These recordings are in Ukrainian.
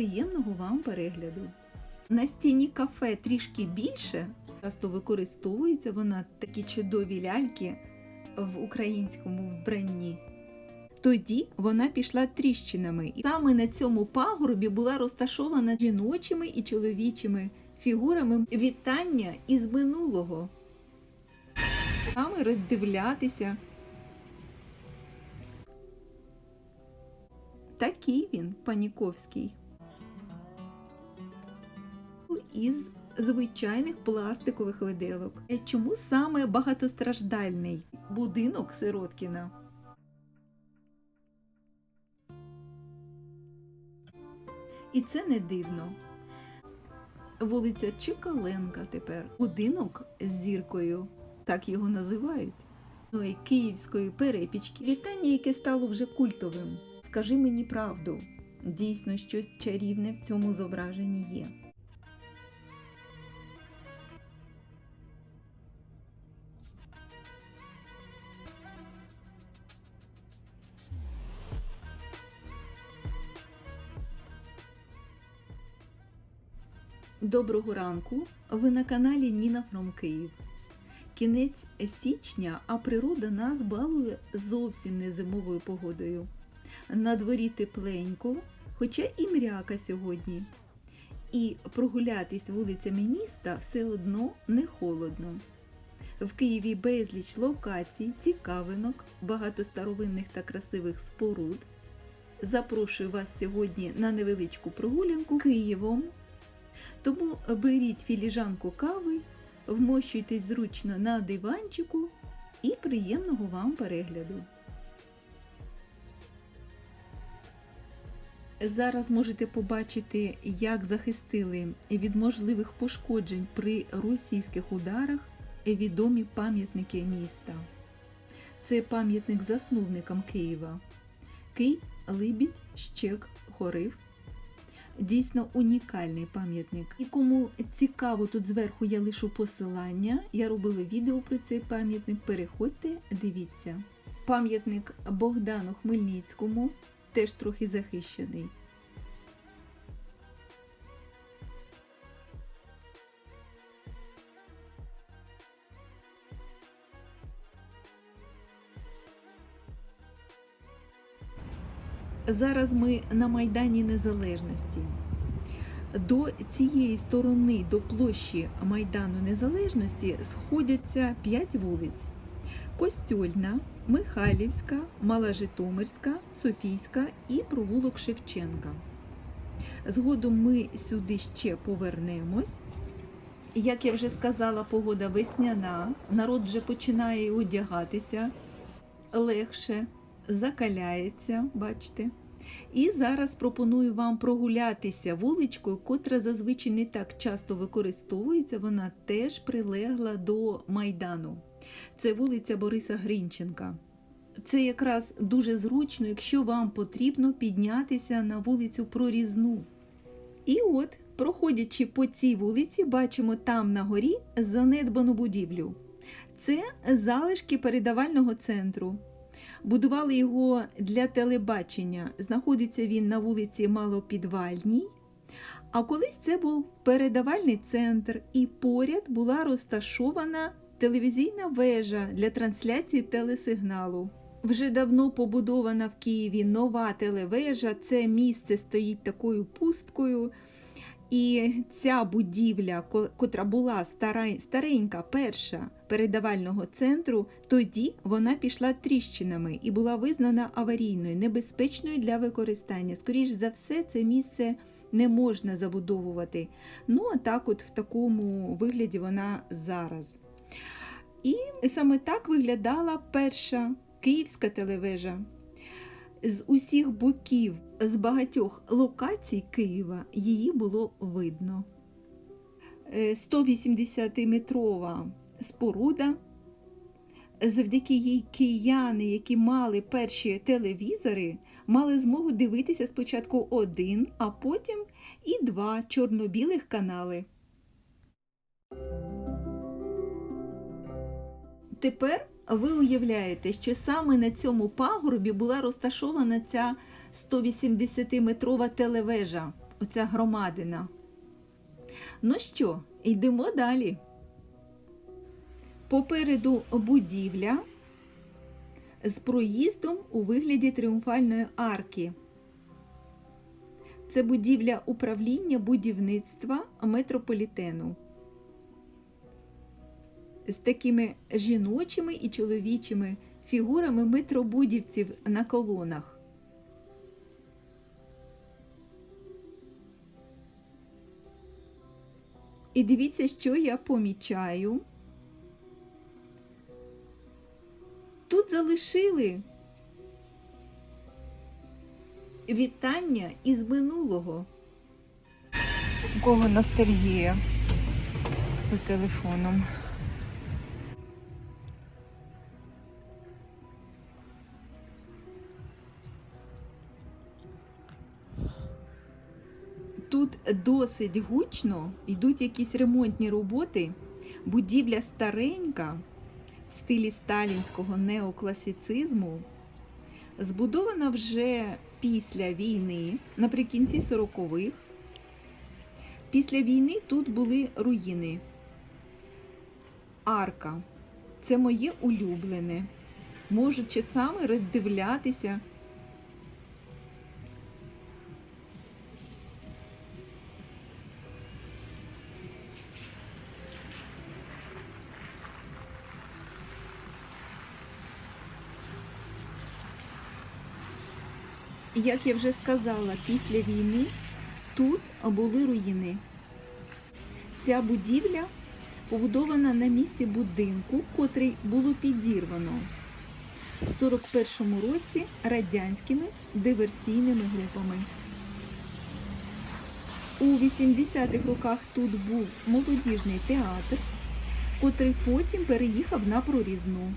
приємного вам перегляду. На стіні кафе трішки більше. Часто використовується вона такі чудові ляльки в українському вбранні. Тоді вона пішла тріщинами, і саме на цьому пагорбі була розташована жіночими і чоловічими фігурами вітання із минулого. Саме роздивлятися. Такий він, Паніковський. Із звичайних пластикових виделок. Чому саме багатостраждальний будинок Сироткіна? І це не дивно. Вулиця Чекаленка тепер. Будинок з зіркою, так його називають. Ну і київської перепічки. Вітання, яке стало вже культовим. Скажи мені правду, дійсно щось чарівне в цьому зображенні є. Доброго ранку! Ви на каналі Ніна Фром Київ. Кінець січня, а природа нас балує зовсім не зимовою погодою. На дворі тепленько, хоча і мряка сьогодні. І прогулятись вулицями міста все одно не холодно. В Києві безліч локацій, цікавинок, багато старовинних та красивих споруд. Запрошую вас сьогодні на невеличку прогулянку Києвом. Тому беріть філіжанку кави, вмощуйтесь зручно на диванчику і приємного вам перегляду. Зараз можете побачити, як захистили від можливих пошкоджень при російських ударах відомі пам'ятники міста. Це пам'ятник засновникам Києва. Кий, Либідь, Щек, Хорив. Дійсно унікальний пам'ятник. І кому цікаво, тут зверху я лишу посилання. Я робила відео про цей пам'ятник. Переходьте, дивіться. Пам'ятник Богдану Хмельницькому теж трохи захищений. Зараз ми на Майдані Незалежності. До цієї сторони, до площі Майдану Незалежності, сходяться п'ять вулиць: Костьольна, Михайлівська, Малажитомирська, Софійська і провулок Шевченка. Згодом ми сюди ще повернемось. Як я вже сказала, погода весняна, народ вже починає одягатися легше, закаляється, бачите. І зараз пропоную вам прогулятися вуличкою, котра зазвичай не так часто використовується, вона теж прилегла до Майдану. Це вулиця Бориса Гринченка. Це якраз дуже зручно, якщо вам потрібно піднятися на вулицю Прорізну. І от, проходячи по цій вулиці, бачимо там на горі занедбану будівлю. Це залишки передавального центру. Будували його для телебачення. Знаходиться він на вулиці Малопідвальній. А колись це був передавальний центр, і поряд була розташована телевізійна вежа для трансляції телесигналу. Вже давно побудована в Києві нова телевежа. Це місце стоїть такою пусткою. І ця будівля, котра була старенька, перша передавального центру, тоді вона пішла тріщинами і була визнана аварійною, небезпечною для використання. Скоріше за все, це місце не можна забудовувати. Ну, а так, от в такому вигляді вона зараз. І саме так виглядала перша київська телевежа. З усіх боків, з багатьох локацій Києва її було видно. 180-метрова споруда. Завдяки їй кияни, які мали перші телевізори, мали змогу дивитися спочатку один, а потім і два чорно-білих канали. Тепер ви уявляєте, що саме на цьому пагорбі була розташована ця 180-метрова телевежа. оця громадина. Ну що, йдемо далі. Попереду будівля з проїздом у вигляді тріумфальної арки. Це будівля управління будівництва метрополітену. З такими жіночими і чоловічими фігурами метробудівців на колонах. І дивіться, що я помічаю. Тут залишили вітання із минулого. У кого ностальгія за телефоном. Тут досить гучно, йдуть якісь ремонтні роботи. Будівля старенька в стилі сталінського неокласицизму, збудована вже після війни, наприкінці 40-х. Після війни тут були руїни. Арка. Це моє улюблене. Можу часами роздивлятися. Як я вже сказала, після війни тут були руїни. Ця будівля побудована на місці будинку, котрий було підірвано в 41-му році радянськими диверсійними групами. У 80-х роках тут був молодіжний театр, котрий потім переїхав на прорізну.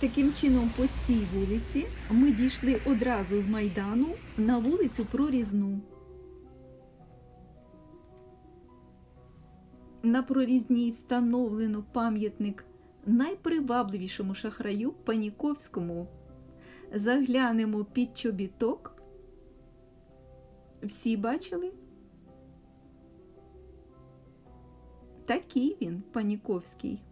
Таким чином, по цій вулиці ми дійшли одразу з Майдану на вулицю Прорізну. На прорізній встановлено пам'ятник найпривабливішому шахраю Паніковському. Заглянемо під чобіток. Всі бачили? Такий він, Паніковський.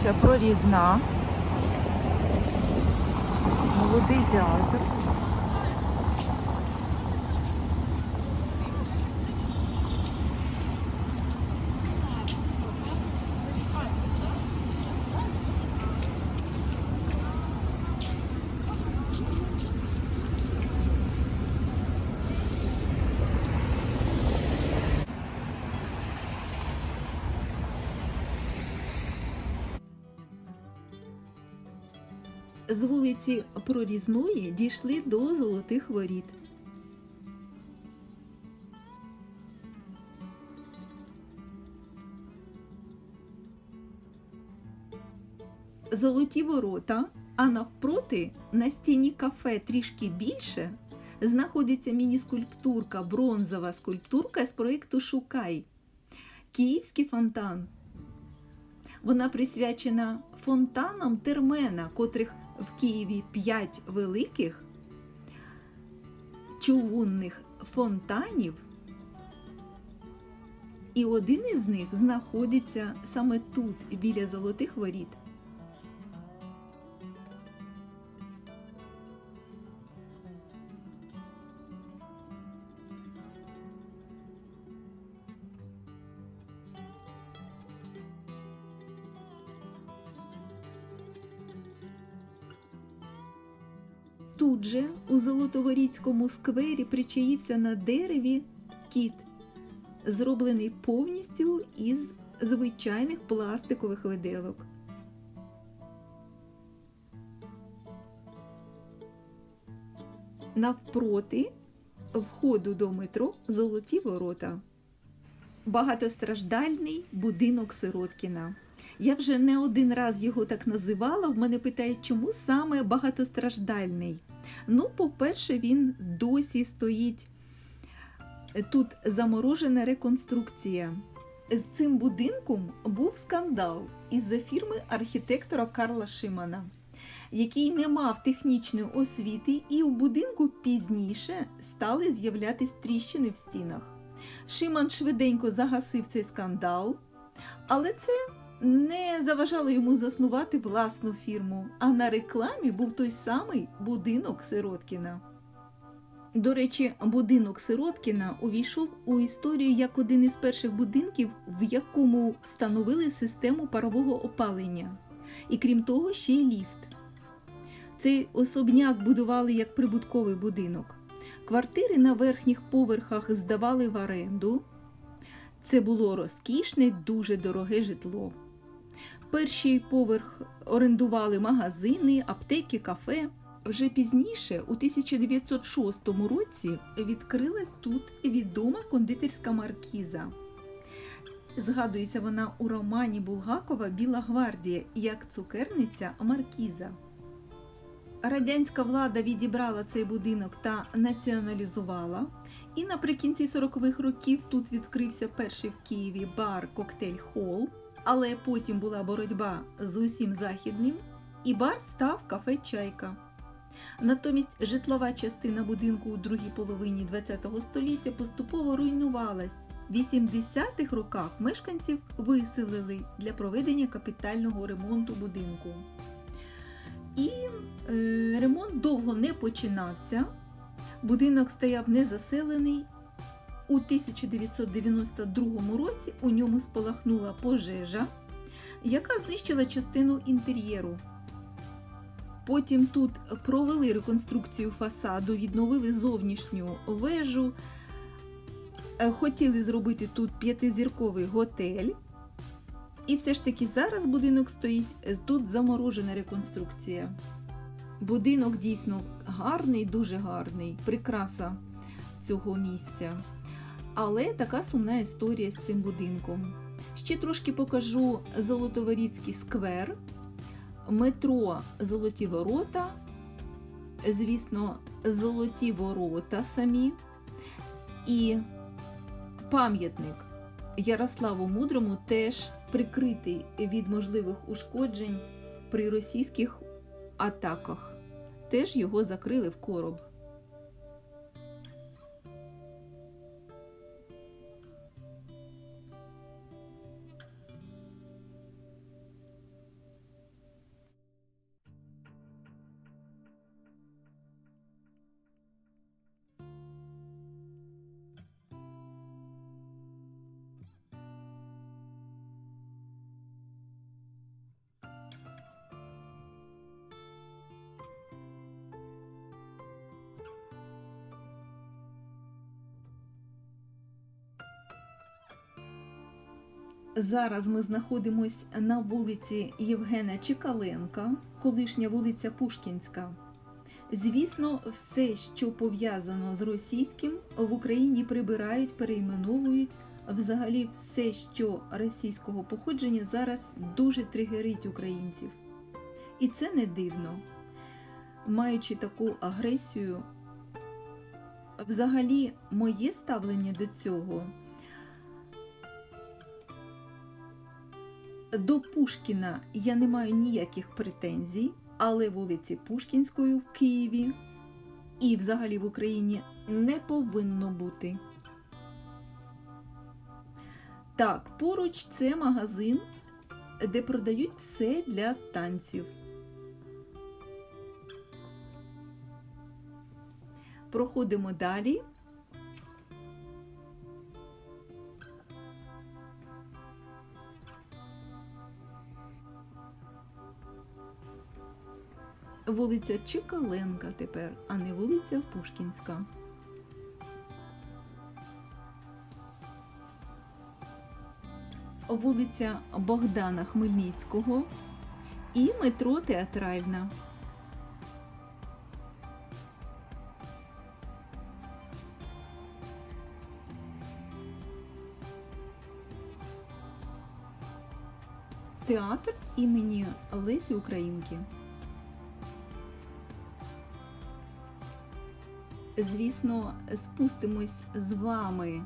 Вулиця Прорізна. Молодий театр. З вулиці Прорізної дійшли до Золотих Воріт. Золоті ворота, а навпроти на стіні кафе трішки більше знаходиться міні-скульптурка, бронзова скульптурка з проєкту Шукай. Київський фонтан. Вона присвячена фонтанам Термена, котрих в Києві п'ять великих чувунних фонтанів. І один із них знаходиться саме тут, біля Золотих Воріт. Же у Золотоворіцькому сквері причаївся на дереві кіт, зроблений повністю із звичайних пластикових виделок. Навпроти входу до метро Золоті ворота. Багатостраждальний будинок Сироткіна. Я вже не один раз його так називала. В мене питають, чому саме багатостраждальний. Ну, по-перше, він досі стоїть. Тут заморожена реконструкція. З цим будинком був скандал із-за фірми архітектора Карла Шимана, який не мав технічної освіти, і у будинку пізніше стали з'являтись тріщини в стінах. Шиман швиденько загасив цей скандал, але це не заважало йому заснувати власну фірму. А на рекламі був той самий будинок Сироткіна. До речі, будинок Сироткіна увійшов у історію як один із перших будинків, в якому встановили систему парового опалення. І крім того, ще й ліфт. Цей особняк будували як прибутковий будинок. Квартири на верхніх поверхах здавали в оренду. Це було розкішне, дуже дороге житло. Перший поверх орендували магазини, аптеки, кафе. Вже пізніше, у 1906 році, відкрилась тут відома кондитерська маркіза. Згадується вона у романі Булгакова Біла гвардія як цукерниця Маркіза. Радянська влада відібрала цей будинок та націоналізувала. І наприкінці 40-х років тут відкрився перший в Києві бар Коктейль Холл, але потім була боротьба з усім західним, і бар став кафе Чайка. Натомість житлова частина будинку у другій половині ХХ століття поступово руйнувалась. В 80-х роках мешканців виселили для проведення капітального ремонту будинку. І е, ремонт довго не починався. Будинок стояв незаселений. У 1992 році у ньому спалахнула пожежа, яка знищила частину інтер'єру. Потім тут провели реконструкцію фасаду, відновили зовнішню вежу, Е, хотіли зробити тут п'ятизірковий готель. І все ж таки зараз будинок стоїть, е, тут заморожена реконструкція. Будинок дійсно гарний, дуже гарний, прикраса цього місця. Але така сумна історія з цим будинком. Ще трошки покажу Золотоворіцький сквер, метро Золоті Ворота, звісно, Золоті Ворота самі. І пам'ятник Ярославу Мудрому теж прикритий від можливих ушкоджень при російських атаках. Теж його закрили в короб. Зараз ми знаходимося на вулиці Євгена Чекаленка, колишня вулиця Пушкінська. Звісно, все, що пов'язано з російським, в Україні прибирають, перейменовують. Взагалі, все, що російського походження, зараз дуже тригерить українців. І це не дивно. Маючи таку агресію, взагалі, моє ставлення до цього. До Пушкіна я не маю ніяких претензій, але вулиці Пушкінської в Києві і взагалі в Україні не повинно бути. Так, поруч це магазин, де продають все для танців. Проходимо далі. вулиця Чикаленка тепер, а не вулиця Пушкінська. Вулиця Богдана Хмельницького і метро Театральна. Театр імені Лесі Українки. Звісно, спустимось з вами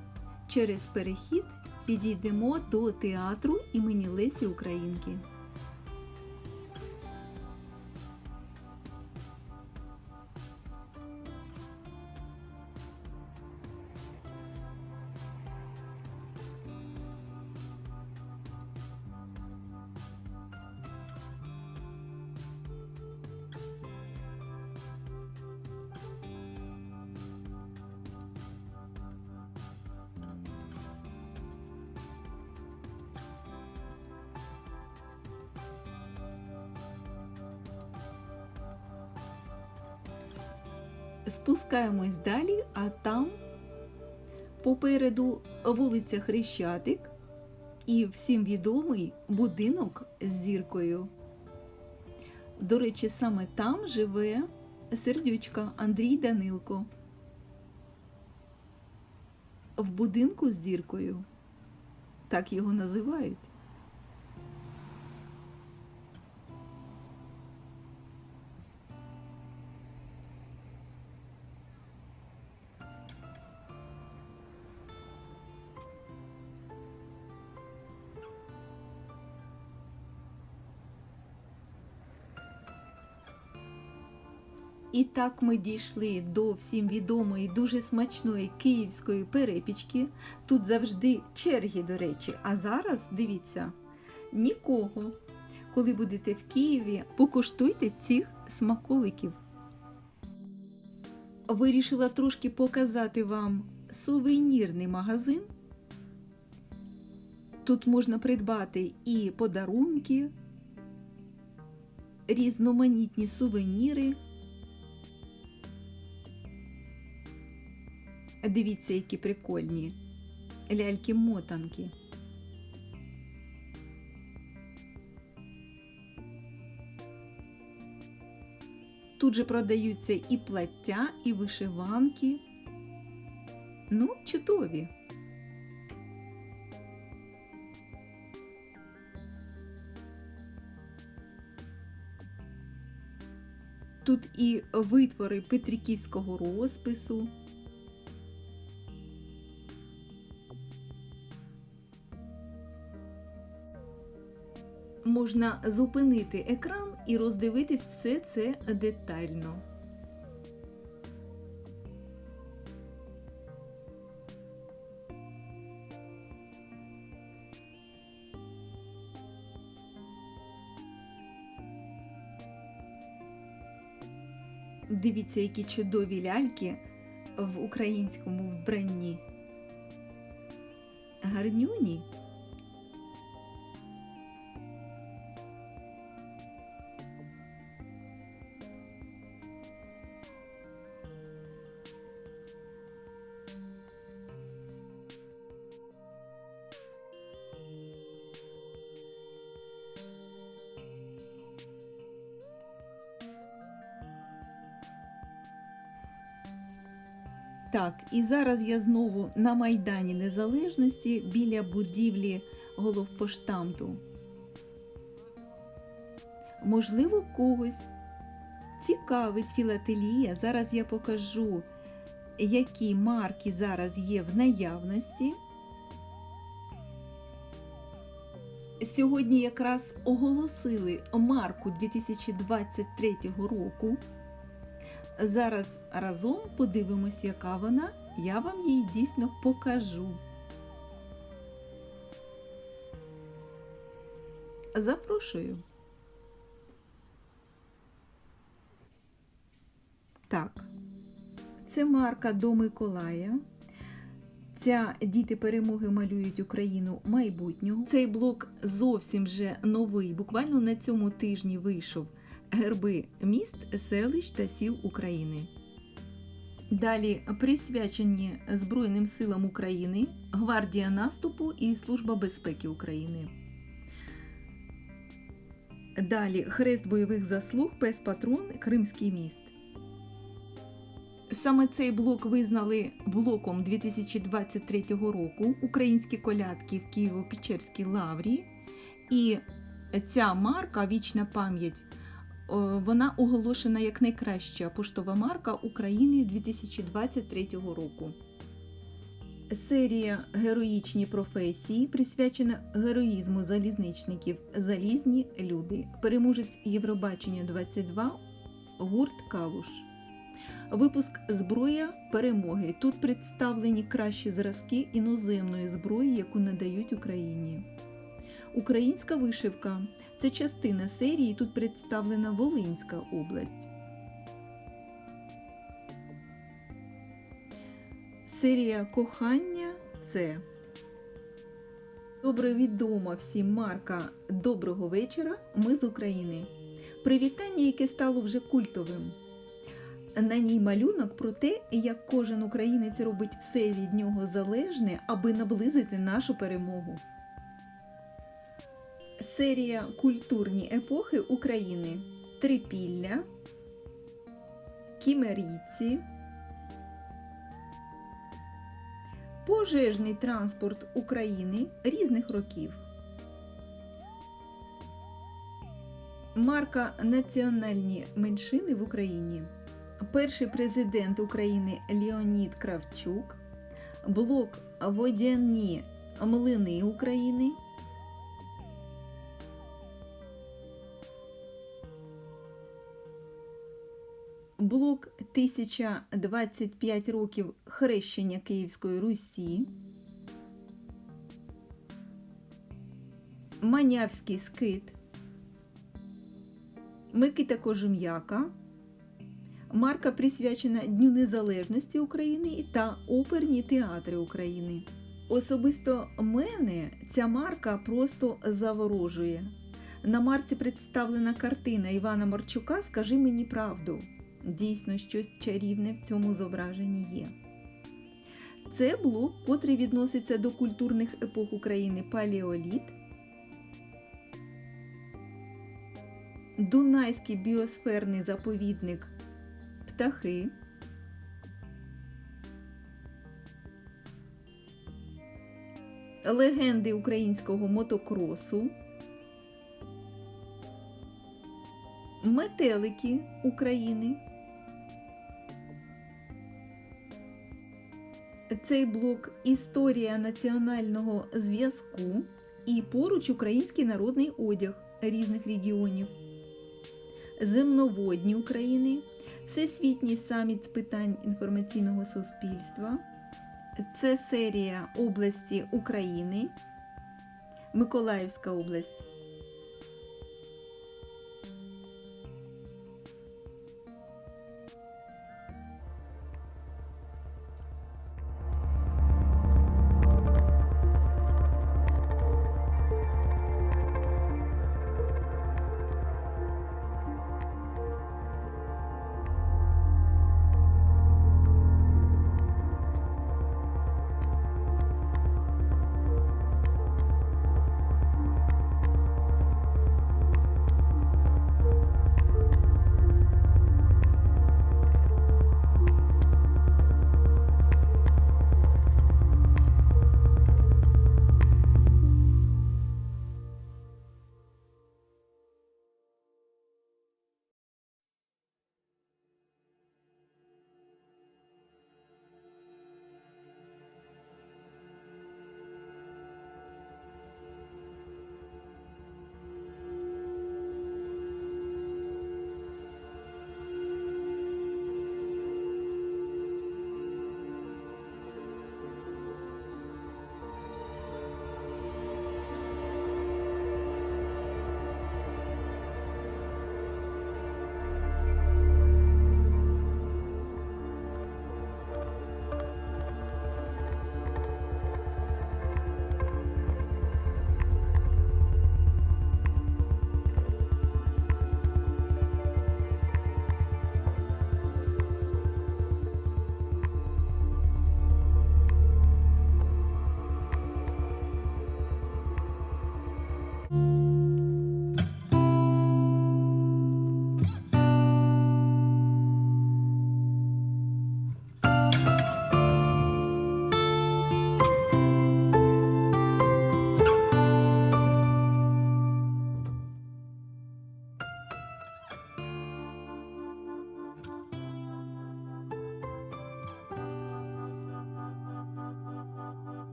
через перехід, підійдемо до театру імені Лесі Українки. Спускаємось далі, а там попереду вулиця Хрещатик і всім відомий будинок з зіркою. До речі, саме там живе сердючка Андрій Данилко. В будинку з зіркою. Так його називають. І так ми дійшли до всім відомої, дуже смачної київської перепічки. Тут завжди черги, до речі. А зараз дивіться, нікого. Коли будете в Києві, покуштуйте цих смаколиків. Вирішила трошки показати вам сувенірний магазин. Тут можна придбати і подарунки, різноманітні сувеніри. Дивіться, які прикольні ляльки-мотанки. Тут же продаються і плаття, і вишиванки. Ну, чудові. Тут і витвори петриківського розпису. Можна зупинити екран і роздивитись все це детально. Дивіться, які чудові ляльки в українському вбранні. Гарнюні. Так, і зараз я знову на Майдані Незалежності біля будівлі головпоштамту. Можливо, когось цікавить філателія. Зараз я покажу, які марки зараз є в наявності. Сьогодні якраз оголосили марку 2023 року. Зараз разом подивимось, яка вона, я вам її дійсно покажу. Запрошую. Так, це марка до Миколая. Ця діти перемоги малюють Україну майбутнього. Цей блок зовсім вже новий. Буквально на цьому тижні вийшов герби міст, селищ та сіл України. Далі присвячені Збройним силам України, Гвардія наступу і Служба безпеки України. Далі Хрест бойових заслуг, Пес Патрон, Кримський міст. Саме цей блок визнали блоком 2023 року українські колядки в Києво-Печерській лаврі. І ця марка Вічна пам'ять вона оголошена як найкраща поштова марка України 2023 року. Серія Героїчні професії присвячена героїзму залізничників Залізні люди. Переможець Євробачення 22 гурт Калуш. Випуск Зброя перемоги. Тут представлені кращі зразки іноземної зброї, яку надають Україні. Українська вишивка це частина серії. Тут представлена Волинська область. Серія кохання це добре відома всім марка Доброго вечора. Ми з України. Привітання, яке стало вже культовим. На ній малюнок про те, як кожен українець робить все від нього залежне, аби наблизити нашу перемогу. Серія Культурні епохи України Трипілля, Кімерійці, Пожежний транспорт України різних років. Марка Національні меншини в Україні. Перший президент України Леонід Кравчук, блок Водяні млини України. Блок 1025 років хрещення Київської Русі. Манявський скит. Микита Кожум'яка. Марка присвячена Дню Незалежності України та оперні театри України. Особисто мене ця марка просто заворожує. На марці представлена картина Івана Марчука Скажи мені правду. Дійсно, щось чарівне в цьому зображенні є. Це блок, котрий відноситься до культурних епох України Палеоліт, Дунайський біосферний заповідник Птахи, Легенди українського мотокросу, Метелики України. Цей блок Історія національного зв'язку і поруч український народний одяг різних регіонів, Земноводні України, Всесвітній саміт з питань інформаційного суспільства. Це серія області України, Миколаївська область.